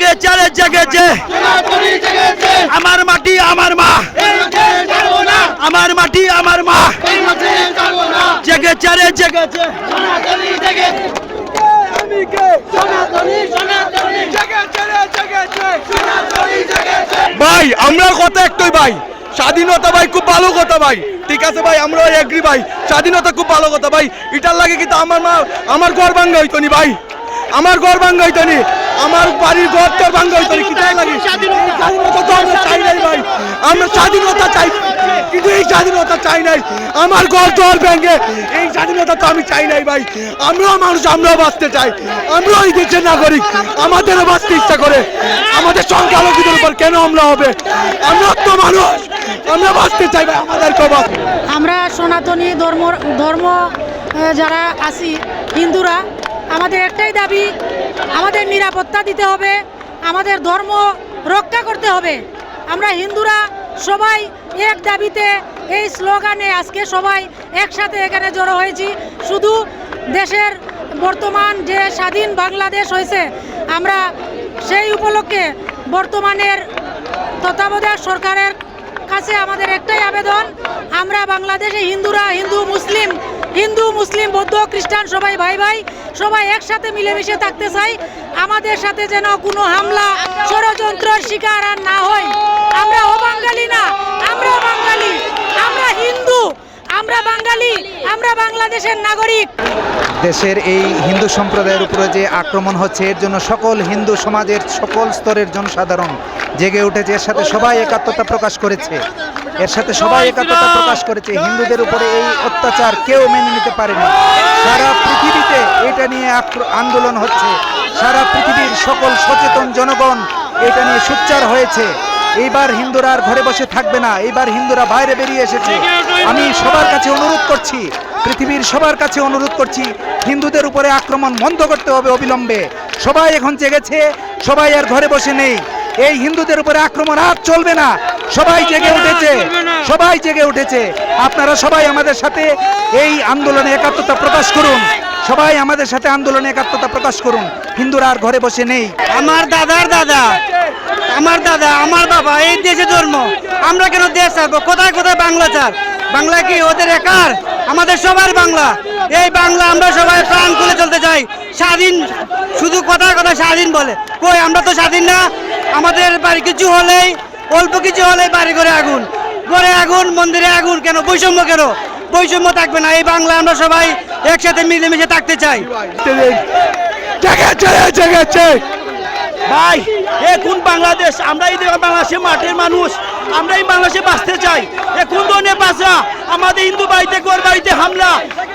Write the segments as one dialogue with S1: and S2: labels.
S1: জেগেছে রে জেগেছে। আমার মাটি আমার মা। আমার মাটি আমার মা। জেগেছে রে জেগেছে।
S2: ভাই আমরা কথা একটাই ভাই। স্বাধীনতা ভাই খুব ভালো কথা ভাই। ঠিক আছে ভাই আমরা এগ্রি ভাই। স্বাধীনতা খুব ভালো কথা ভাই। এটার লাগে কিন্তু আমার মা আমার ঘর ভাঙ্গা হইতো নি ভাই। আমার ঘর ভাঙ্গা হইতো নি। আমার বাড়ির ঘর তোর ভাঙ্গা হইতো কিটার লাগে? স্বাধীনতা তো আমরা চাই নাই ভাই। আমরা স্বাধীনতা চাই। কিন্তু এই স্বাধীনতা চাই নাই। আমার ঘর তোর ভেঙে এই স্বাধীনতা তো আমি চাই নাই ভাই। আমরাও মানুষ, আমরাও বাঁচতে চাই। আমরাও এই দেশের নাগরিক। আমাদেরও বাঁচতে ইচ্ছা করে। আমাদের সংখ্যালঘুদের উপর কেন আমরা হবে? আমরা তো মানুষ। আমরা বাঁচতে চাই ভাই আমাদেরকেও বাঁচতে
S3: আমরা সনাতনী ধর্ম ধর্ম যারা আছি, হিন্দুরা, আমাদের একটাই দাবি নিরাপত্তা দিতে হবে, আমাদের ধর্ম রক্ষা করতে হবে। আমরা হিন্দুরা সবাই এক দাবিতে এই স্লোগানে আজকে সবাই একসাথে এখানে জড়ো হয়েছি। শুধু দেশের বর্তমান যে স্বাধীন বাংলাদেশ হয়েছে, আমরা সেই উপলক্ষে বর্তমানের তত্ত্বাবধায়ক সরকারের কাছে আমাদের একটাই আবেদন, আমরা বাংলাদেশে হিন্দুরা, হিন্দু, মুসলিম হিন্দু, মুসলিম, বৌদ্ধ, খ্রিস্টান সবাই ভাই ভাই সবাই একসাথে মিলেমিশে থাকতে চাই। আমাদের সাথে যেন কোনো হামলা ষড়যন্ত্রের শিকার আর না হয়। আমরা ও বাঙালি না, আমরা বাঙালি, আমরা হিন্দু, আমরা বাঙালি, আমরা বাংলাদেশের নাগরিক।
S4: দেশের এই হিন্দু সম্প্রদায়ের উপরে যে আক্রমণ হচ্ছে, এর জন্য সকল হিন্দু সমাজের সকল স্তরের জনসাধারণ জেগে উঠেছে। এর সাথে সবাই একাত্মতা প্রকাশ করেছে। এর সাথে সবাই একাত্মতা প্রকাশ করেছে। হিন্দুদের উপরে এই অত্যাচার কেউ মেনে নিতে পারেনি। সারা পৃথিবীতে নিয়ে আন্দোলন হচ্ছে। সারা পৃথিবীর সকল সচেতন জনগণ এটা নিয়ে সোচ্চার হয়েছে। এইবার হিন্দুরা আর ঘরে বসে থাকবে না। এইবার হিন্দুরা বাইরে বেরিয়ে এসেছে। আমি সবার কাছে অনুরোধ করছি, পৃথিবীর সবার কাছে অনুরোধ করছি, হিন্দুদের উপরে আক্রমণ বন্ধ করতে হবে অবিলম্বে। সবাই এখন জেগেছে, সবাই আর ঘরে বসে নেই। এই হিন্দুদের উপরে আক্রমণ আর চলবে না। সবাই জেগে উঠেছে, সবাই জেগে উঠেছে। আপনারা সবাই আমাদের সাথে এই আন্দোলনে একাত্মতা প্রকাশ করুন। সবাই আমাদের সাথে আন্দোলনে একাত্মতা প্রকাশ করুন। হিন্দুরা আর ঘরে বসে নেই।
S1: আমার দাদার দাদা, আমার দাদা, আমার বাবা, এই দেশে জন্ম। আমরা কেন দেশ ছাড়বো? কোথায় কোথায় বাংলা চার বাংলা কি ওদের একার? আমাদের সবার বাংলা। এই বাংলা আমরা সবাই প্রাণ খুলে চলতে চাই। স্বাধীন, শুধু কথায় কথা স্বাধীন বলে। কই, আমরা তো স্বাধীন না? আমাদের বাড়ি কিছু হলেই, অল্প কিছু হলেই বাড়ি ঘরে আগুন। ঘরে আগুন, মন্দিরে আগুন, কেন? বৈষম্য কেন? বৈষম্য থাকবে না। এই বাংলা আমরা সবাই একসাথে মিলেমিশে থাকতে চাই। ভাই এ কোন বাংলাদেশ? আমরা এই বাংলাদেশের মাটির মানুষ। আমরা এই বাংলাদেশে বাঁচতে চাই। এ কোন ধরনের বাঁচা? আমাদের হিন্দু বাড়িতে গোর বাড়িতে হামলা।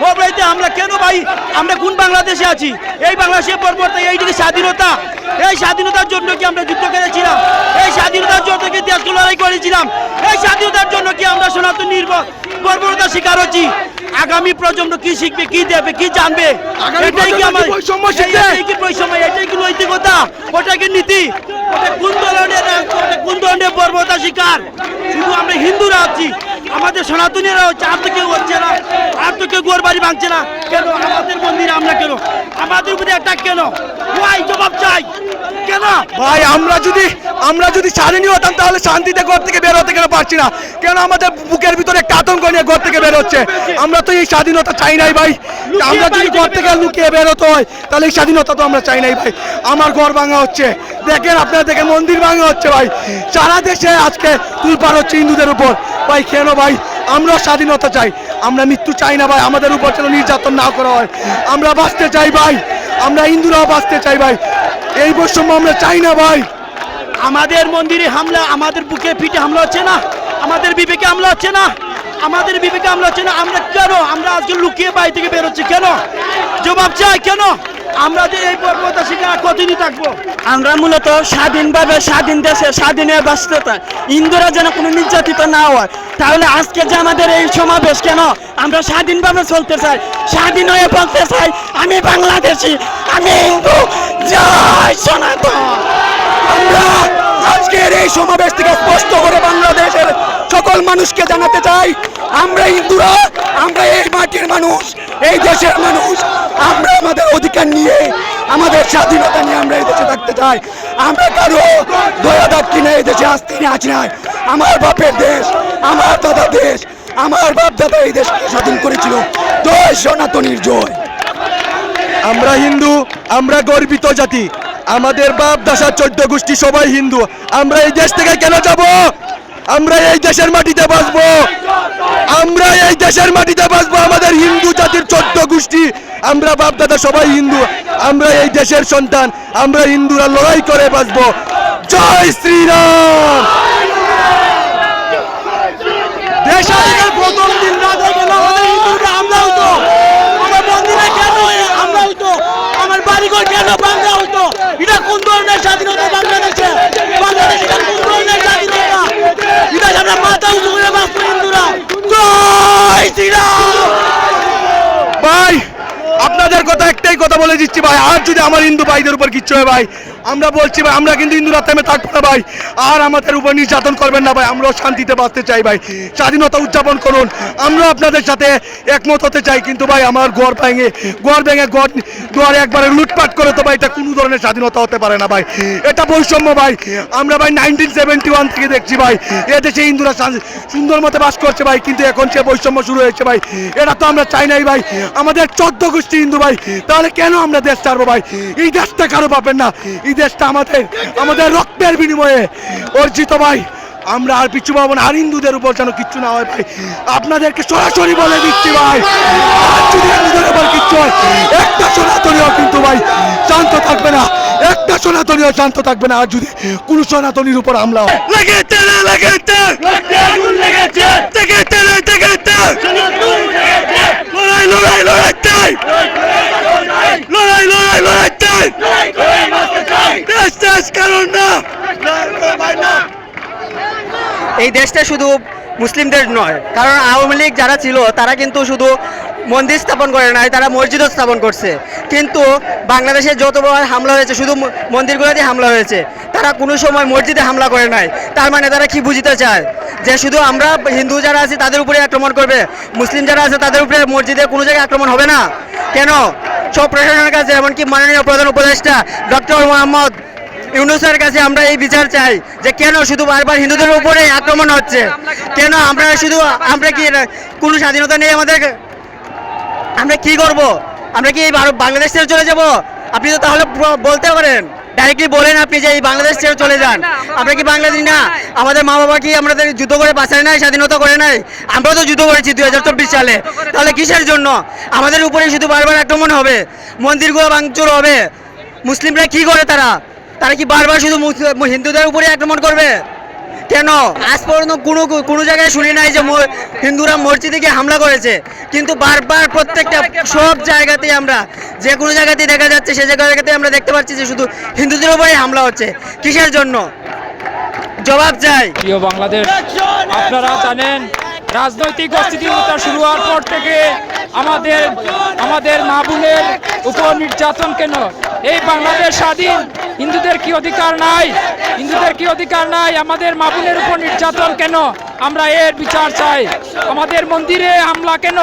S1: ও বাড়িতে হামলা। কেন ভাই? আমরা কোন বাংলাদেশে আছি? এই বাংলাদেশের পরবর্তী এই যে স্বাধীনতা এই স্বাধীনতার জন্য কি আমরা যুদ্ধ করেছিলাম এই স্বাধীনতার জন্য কি করেছিলাম এই স্বাধীনতার জন্য কি আমরা সনাতন নির্ভর? বর্বরতার শিকার হচ্ছি। আগামী প্রজন্ম কি শিখবে কি দেবে কি জানবে? এটাই কি আমার
S2: কি
S1: এটাই কি বৈষম্য? এটাই কি নৈতিকতা? ওটা কি নীতি? ওটা কোন ধরনের কোন ধরনের বর্বরতা শিকার। শুধু আমরা হিন্দুরা আছি আমাদের সনাতনীরা হচ্ছে আর তো কেউ হচ্ছে না আর তো কেউ গোর বাড়ি ভাঙছে না। কেন? আমাদের মন্দিরে আমরা কেন? আমাদের উপরে একটা কেন? ওয়াই জবাব চাই। কেন?
S2: ভাই আমরা যদি আমরা যদি স্বাধীনই হতাম তাহলে শান্তিতে ঘর থেকে বের হতে কেন পারছি না? কেন আমাদের বুকের ভিতরে একটা আতঙ্ক নিয়ে ঘর থেকে বের হচ্ছে? আমরা তো এই স্বাধীনতা চাই নাই ভাই। আমরা যদি ঘর থেকে লুকিয়ে বের হতে হয় তাহলে এই স্বাধীনতা তো আমরা চাই নাই ভাই। আমার ঘর ভাঙা হচ্ছে। দেখেন আপনারা দেখেন মন্দির ভাঙা হচ্ছে ভাই। সারা দেশে আজকে তুলপার হচ্ছে হিন্দুদের উপর। ভাই কেন ভাই, আমরা স্বাধীনতা চাই। আমরা মৃত্যু চাই না ভাই, আমাদের উপর যেন নির্যাতন না করা হয়। আমরা বাঁচতে চাই ভাই, আমরা হিন্দুরাও বাঁচতে চাই ভাই। এই বৈষম্য আমরা চাই না ভাই।
S1: আমাদের মন্দিরে হামলা, আমাদের বুকে পিঠে হামলা হচ্ছে না। আমাদের বিবেকে হামলা হচ্ছে না। আমাদের বিবেকে হামলা হচ্ছে না। আমরা কেন? আমরা আজকে লুকিয়ে বাড়ি থেকে বেরোচ্ছি কেন? জবাব চাই কেন? আমরা যে এই পর্বতা শিকার কতদিনই থাকব?
S5: আমরা মূলত স্বাধীনভাবে স্বাধীন দেশে স্বাধীনে চাই ইন্দুরা যেন কোনো নির্যাতিত না হয়। তাহলে আজকে যে আমাদের এই সমাবেশ কেন? আমরা স্বাধীনভাবে চলতে চাই, স্বাধীন হয়ে বলতে চাই, আমি বাংলাদেশি, আমি হিন্দু, জয় সনাতন।
S2: আমরা আজকের এই সমাবেশ থেকে স্পষ্ট করে বাংলাদেশের সকল মানুষকে জানাতে চাই, আমরা হিন্দুরা মাটির মানুষ, এই দেশের মানুষ, আমরা আমাদের অধিকার নিয়ে, আমাদের স্বাধীনতা নিয়ে আমরা এই দেশে থাকতে চাই। আমরা কারও দয়া দাপ কিনে এই দেশে আসতে আছি নাই। আমার বাপের দেশ, আমার দাদা দেশ, আমার বাপ দাদা এই দেশকে স্বাধীন করেছিল। জয় সনাতনীর জয়। আমরা হিন্দু, আমরা গর্বিত জাতি। আমাদের বাপ দাসা চোদ্দ গোষ্ঠী সবাই হিন্দু। আমরা এই দেশ থেকে কেন যাব? আমরা এই দেশের মাটিতে বাঁচব। আমরা এই দেশের মাটিতে বাঁচবো। আমাদের হিন্দু জাতির চোদ্দ গোষ্ঠী, আমরা বাপ দাদা সবাই হিন্দু। আমরা এই দেশের সন্তান, আমরা হিন্দুরা লড়াই করে বাঁচব। জয় শ্রীরাম!
S6: দেশ স্বাধীনের প্রথম দিন রাত হয়ে গেল আমাদের হিন্দুকে হামলা হতো আমার মন্দিরে কেন হামলা হতো আমার বাড়িঘর কেন ভাঙা হতো এটা কোন ধরনের স্বাধীনতা বাংলাদেশে বাংলাদেশে এটা কোন ধরনের স্বাধীনতা এটা আমরা মাথা উঁচু করে বাঁচবো হিন্দুরা জয় শ্রীরাম
S2: ভাই আপনাদের কথা বলে দিচ্ছি ভাই। আর যদি আমার হিন্দু ভাইদের উপর কিচ্ছু হয় ভাই আমরা বলছি ভাই, আমরা কিন্তু হিন্দু রাত্রে থাকব না ভাই। আর আমাদের উপর নির্যাতন করবেন না ভাই, আমরাও শান্তিতে বাঁচতে চাই ভাই। স্বাধীনতা উদযাপন করুন আমরা আপনাদের সাথে একমত হতে চাই, কিন্তু ভাই আমার ঘর ভেঙে ঘর ভেঙে ঘর ঘর একবারে লুটপাট করে তো ভাই এটা কোনো ধরনের স্বাধীনতা হতে পারে না ভাই। এটা বৈষম্য ভাই। আমরা ভাই নাইনটিন সেভেন্টি ওয়ান থেকে দেখছি ভাই এদেশে হিন্দুরা শান- সুন্দর মতো বাস করছে ভাই, কিন্তু এখন সে বৈষম্য শুরু হয়েছে ভাই। এটা তো আমরা চাই নাই ভাই। আমাদের চোদ্দ গোষ্ঠী হিন্দু ভাই, তাহলে কেন আমরা দেশ ছাড়বো ভাই? এই দেশটা কারও পাবেন না। এই দেশটা আমাদের আমাদের রক্তের বিনিময়ে। অর্জিত ভাই আমরা আর পিছু পাবো না আর হিন্দুদের উপর যেন কিচ্ছু না হয় ভাই। আপনাদেরকে সরাসরি বলে দিচ্ছি ভাই যদি হিন্দুদের উপর কিচ্ছু হয় একটা সনাতনীয় কিন্তু ভাই শান্ত থাকবে না একটা সনাতনীয় শান্ত থাকবে না আর যদি কোন সনাতনীর উপর হামলা হয়। লেগেছে রে, লেগেছে? লেগেছে। রে, লেগেছে? লড়াই লড়াই লড়াই চাই। লড়াই লড়াই লড়াই
S6: এই দেশটা শুধু মুসলিমদের নয়, কারণ আওয়ামী লীগ যারা ছিল, তারা কিন্তু শুধু মন্দির স্থাপন করে নাই, তারা মসজিদও স্থাপন করছে। কিন্তু বাংলাদেশে যতবার হামলা হয়েছে, শুধু মন্দিরগুলোতে হামলা হয়েছে, তারা কোনো সময় মসজিদে হামলা করে নাই। তার মানে তারা কি বুঝতে চায়? যে শুধু আমরা হিন্দু যারা আছি, তাদের উপরে আক্রমণ করবে, মুসলিম যারা আছে, তাদের উপরে মসজিদে কোনো জায়গায় আক্রমণ হবে না? কেন? সব প্রশাসনের কাছে, এমনকি মাননীয় প্রধান উপদেষ্টা, ডক্টর মোহাম্মদ ইউনুসের কাছে আমরা এই বিচার চাই যে কেন শুধু বারবার হিন্দুদের উপরে আক্রমণ হচ্ছে? কেন আমরা শুধু আমরা কি কোনো স্বাধীনতা নেই আমাদের? আমরা কি করব? আমরা কি এই বাংলাদেশ ছেড়ে চলে যাব? আপনি তো তাহলে বলতে পারেন। ডাইরেক্টলি বলেন আপনি যে এই বাংলাদেশ ছেড়ে চলে যান। আমরা কি বাংলাদেশ না? আমাদের মা বাবা কি আমাদের যুদ্ধ করে বাঁচায় নাই, স্বাধীনতা করে নাই? আমরা তো যুদ্ধ করেছি দুই হাজার চব্বিশ সালে। তাহলে কিসের জন্য? আমাদের উপরে শুধু বারবার আক্রমণ হবে। মন্দিরগুলো ভাঙচুর হবে। মুসলিমরা কি করে তারা? তারা কি বারবার শুধু হিন্দুদের উপরে আক্রমণ করবে? কেন? আজ পর্যন্ত কোনো কোনো জায়গায় শুনি নাই যে হিন্দুরা মসজিদে গিয়ে হামলা করেছে। কিন্তু বারবার প্রত্যেকটা সব জায়গাতেই আমরা, যে কোনো জায়গাতেই দেখা যাচ্ছে, সে জায়গাতে আমরা দেখতে পাচ্ছি যে শুধু হিন্দুদের উপরেই হামলা হচ্ছে। কিসের জন্য? জবাব চাই।
S7: প্রিয় বাংলাদেশ, আপনারা জানেন, রাজনৈতিক অস্থিতিরতা শুরু হওয়ার পর থেকে আমাদের আমাদের মা উপর নির্যাতন কেন? এই বাংলাদেশ স্বাধীন হিন্দুদের কি অধিকার নাই? হিন্দুদের কি অধিকার নাই? আমাদের মা বোনের উপর নির্যাতন কেন আমরা এর বিচার চাই? আমাদের মন্দিরে হামলা কেন?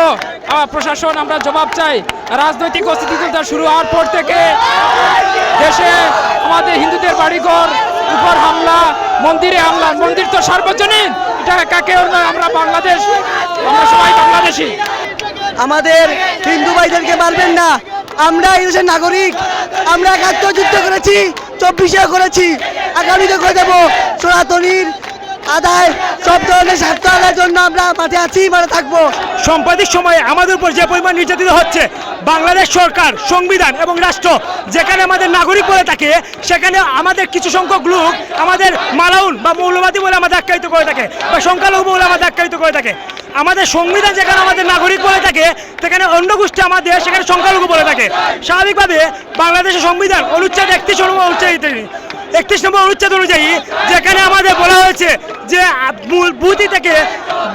S7: প্রশাসন, আমরা জবাব চাই। রাজনৈতিক অস্থিতিরতা শুরু হওয়ার পর থেকে দেশে আমাদের হিন্দুদের বাড়িঘর উপর হামলা, মন্দিরে হামলা। মন্দির তো সার্বজনীন, এটা কাকে আমরা বাংলাদেশ, আমরা সবাই বাংলাদেশি।
S6: আমাদের হিন্দু ভাইদেরকে মারবেন না। আমরা এই দেশের নাগরিক, আমরা একাত্তর যুদ্ধ করেছি চব্বিশেও করেছি। আগামীতে করে দেবো সনাতনীর আদায়। সব ধরনের স্বার্থ আদায়ের জন্য আমরা মাঠে আছি মানে থাকব।
S8: সম্পাদিক সময়ে আমাদের উপর যে পরিমাণ নির্যাতিত হচ্ছে বাংলাদেশ সরকার, সংবিধান এবং রাষ্ট্র যেখানে আমাদের নাগরিক বলে থাকে, সেখানে আমাদের কিছু সংখ্যক লোক আমাদের মালাউন বা মৌলবাদী বলে আমাদের আখ্যায়িত করে থাকে বা সংখ্যালঘু বলে আমাদের আখ্যায়িত করে থাকে। আমাদের সংবিধান যেখানে আমাদের নাগরিক বলে থাকে, সেখানে অন্য গোষ্ঠী আমাদের সেখানে সংখ্যালঘু বলে থাকে। স্বাভাবিকভাবে বাংলাদেশের সংবিধান অনুচ্ছেদ একত্রিশ অনুচ্ছেদ একত্রিশ নম্বর অনুচ্ছেদ অনুযায়ী যেখানে আমাদের বলা হয়েছে যে বুতি থেকে,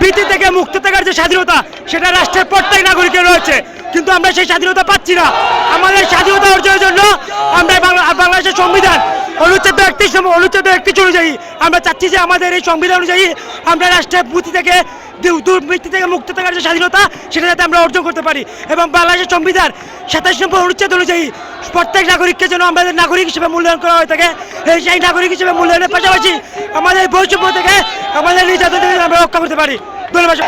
S8: ভীতি থেকে মুক্ত থাকার যে স্বাধীনতা, সেটা রাষ্ট্রের প্রত্যেক নাগরিকের রয়েছে। কিন্তু আমরা সেই স্বাধীনতা পাচ্ছি না। আমাদের স্বাধীনতা অর্জনের জন্য আমরা বাংলাদেশের সংবিধান অনুচ্ছেদ একত্রিশ অনুচ্ছেদ একত্রিশ অনুযায়ী আমরা চাচ্ছি যে আমাদের এই সংবিধান অনুযায়ী আমরা রাষ্ট্রের বুতি থেকে, দু- দুর্নীতি থেকে মুক্ত থাকার যে স্বাধীনতা, সেটা যাতে আমরা অর্জন করতে পারি। এবং বাংলাদেশের সংবিধান সাতাশ নম্বর অনুচ্ছেদ অনুযায়ী প্রত্যেক নাগরিককে যেন আমাদের নাগরিক হিসেবে মূল্যায়ন করা হয়ে থাকে। সেই নাগরিক হিসেবে মূল্যায়নের পাশাপাশি আমাদের বৈষম্য থেকে আমাদের নির্যাতন থেকে আমরা রক্ষা করতে পারি। ধন্যবাদ।